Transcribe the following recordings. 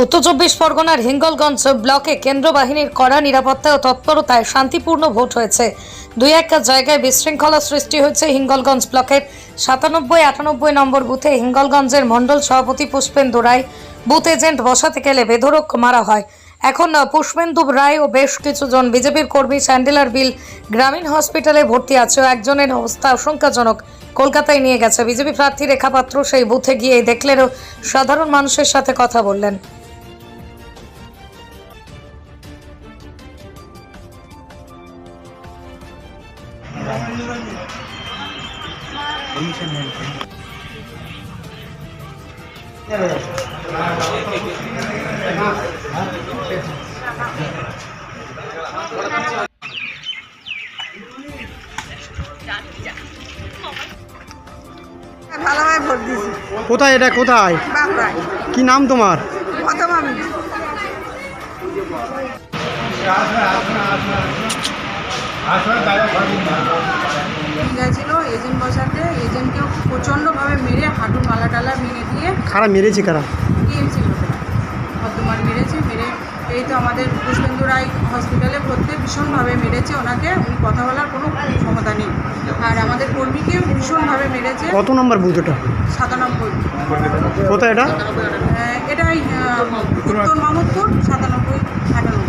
উত্তর চব্বিশ পরগনার হিঙ্গলগঞ্জ ব্লকে কেন্দ্র বাহিনীর কড়া নিরাপত্তা ও তৎপরতায় শান্তিপূর্ণ ভোট হয়েছে। দুই এক জায়গায় বিশৃঙ্খলা সৃষ্টি হয়েছে হিঙ্গলগঞ্জ ব্লকের সাতানব্বই, আটানব্বই নম্বর বুথে। হিঙ্গলগঞ্জের মণ্ডল সভাপতি পুষ্পেন্দু রায় বুথ এজেন্ট বসাতে গেলে বেধরক মারা হয়। এখন পুষ্পেন্দু রায় ও বেশ কিছুজন বিজেপির কর্মী স্যান্ডেলার বিল গ্রামীণ হসপিটালে ভর্তি আছে। একজনের অবস্থা আশঙ্কাজনক। কলকাতায় নিয়ে গেছে বিজেপি প্রার্থী রেখা পাত্র সেই বুথে গিয়ে দেখলেন ও সাধারণ মানুষের সাথে কথা বললেন। ভালোভাবে ভোট দিয়েছি। কোথায় এটা কোথায়? কি নাম তোমার? প্রথম আমি। গেছিল খারাপ মেরেছে কারা? টিএমসি বর্তমান মেরেছে মেরে এই তো আমাদের পুষ্পেন্দু রায় হসপিটালে ভর্তি ভীষণভাবে মেরেছে ওনাকে উনি কথা বলার কোনো ক্ষমতা নেই। আর আমাদের কর্মীকে ভীষণভাবে মেরেছে। কত নম্বর বুথ এটা? সাতানব্বই। কোথায় এটা? এটাই উত্তর মাহমুদপুর সাতানব্বই আটানব্বই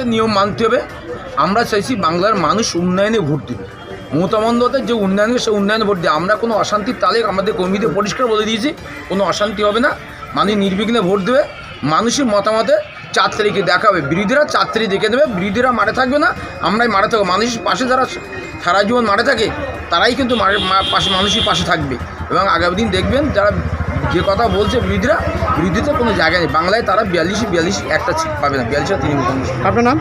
যে নিয়ম মানতে হবে। আমরা চাইছি বাংলার মানুষ উন্নয়নে ভোট দিবে। মমতা বন্দ্যোপাধ্যায় যে উন্নয়ন, সে উন্নয়নে ভোট দিয়ে। আমরা কোনো অশান্তির তালে আমাদের কর্মীদের পরিষ্কার বলে দিয়েছি, কোনো অশান্তি হবে না। মানে নির্বিঘ্নে ভোট দেবে। মানুষের মতামতে চার তারিখে দেখাবে বিরোধীরা চার তারিখ দেখে দেবে বিরোধীরা মারে থাকবে না। আমরাই মারে থাকব। মানুষের পাশে যারা সারা জীবন মারে থাকে, তারাই কিন্তু পাশে, মানুষের পাশে থাকবে। এবং আগামী দিন দেখবেন যারা যে কথা বলছে বিরোধীরা বিরোধীতে কোনো জায়গা নেই। বাংলায় তারা বিয়াল্লিশ বিয়াল্লিশ একটা সিট পাবে না বিয়াল্লিশ আর তৃণমূল কংগ্রেস আপনার নাম?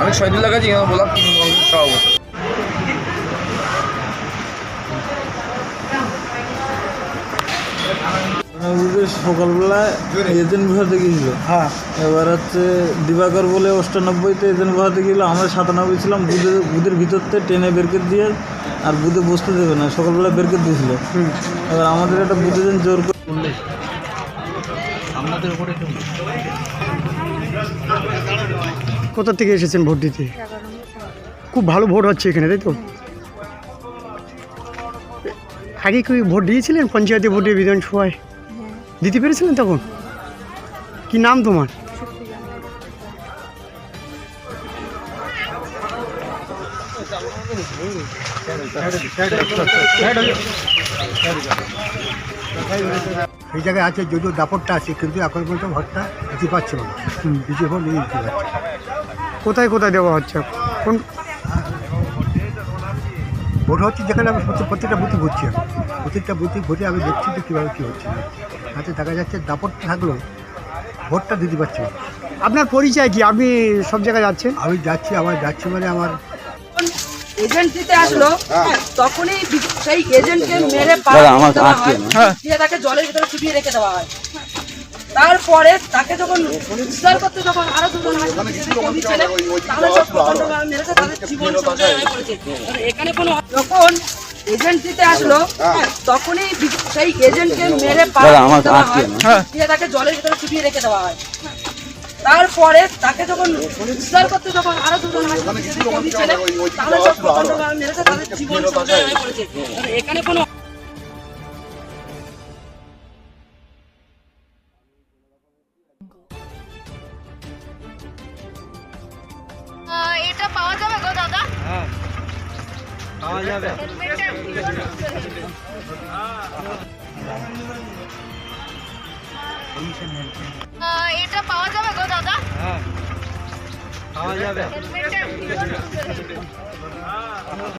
আমি শহীদুল্লাহ এখানে বললাম তৃণমূল কংগ্রেস সভাপতি। বুঝে সকালবেলায় এজেন্ট গিয়েছিল। হ্যাঁ। এবার হচ্ছে দিবাকর বলে অষ্টানব্বইতে এজেন্ট আমরা সাতানব্বই ছিলাম বুধের বুধের ভিতরতে ট্রেনে বের করে দিয়ে আর বুধে বসতে দেবে না সকালবেলা বের করে দিয়েছিল এবার আমাদের একটা বুধ জোর করে কোথা থেকে এসেছেন ভোট দিতে? খুব ভালো ভোট হচ্ছে এখানে, তাই তো? আগে কি ভোট দিয়েছিলেন পঞ্চায়েতে ভোটে বিধানসভায়? দিতে পেরেছিলেন তখন? কি নাম তোমার? এই জায়গায় আছে যদিও দাপটটা আছে কিন্তু এখন পর্যন্ত ভোটটা দিতে পারছে না। দিতে ভোট নিয়ে দিতে পারছে কোথায় কোথায় দেওয়া হচ্ছে? কোন ভোট হচ্ছে যেখানে আমি প্রত্যেক- প্রত্যেকটা বুথে ঘুরছি আমি। প্রত্যেকটা বুথে ঘুরে আমি দেখছি যে কীভাবে কী হচ্ছে। হাতে দেখা যাচ্ছে দাপট থাকলেও ভোটটা দিতে পারছি না। আপনার পরিচয় কি? আপনি সব জায়গায় যাচ্ছেন? আমি যাচ্ছি আমার যাচ্ছি মানে আমার এজেন্ট দিতে আসলো তখনই সেই এজেন্টকে মেরে হয় দিয়ে তাকে জলের ভিতরে চুপিয়ে রেখে দেওয়া হয়। তারপরে তাকে যখন উদ্ধার করতে যখন আরও দুজন মেরেছে তাদের জীবন হয়ে এখানে কোনো যখন এজেন্ট দিতে আসলো তখনই সেই এজেন্টকে মেরে হয় দিয়ে তাকে জলের ভিতরে চুপিয়ে রেখে দেওয়া হয়। তারপরে তাকে যখন উদ্ধার করতে যখন আরও দুজন হাসপাতালে ছেলে তাহলে সব প্রচণ্ডভাবে মেরেছে তাদের জীবন সংশয় হয়ে পড়েছে এখানে কোনো এটা পাওয়া যাবে গো দাদা? আহ, এটা পাওয়া যাবে গো দাদা? পাওয়া যাবে।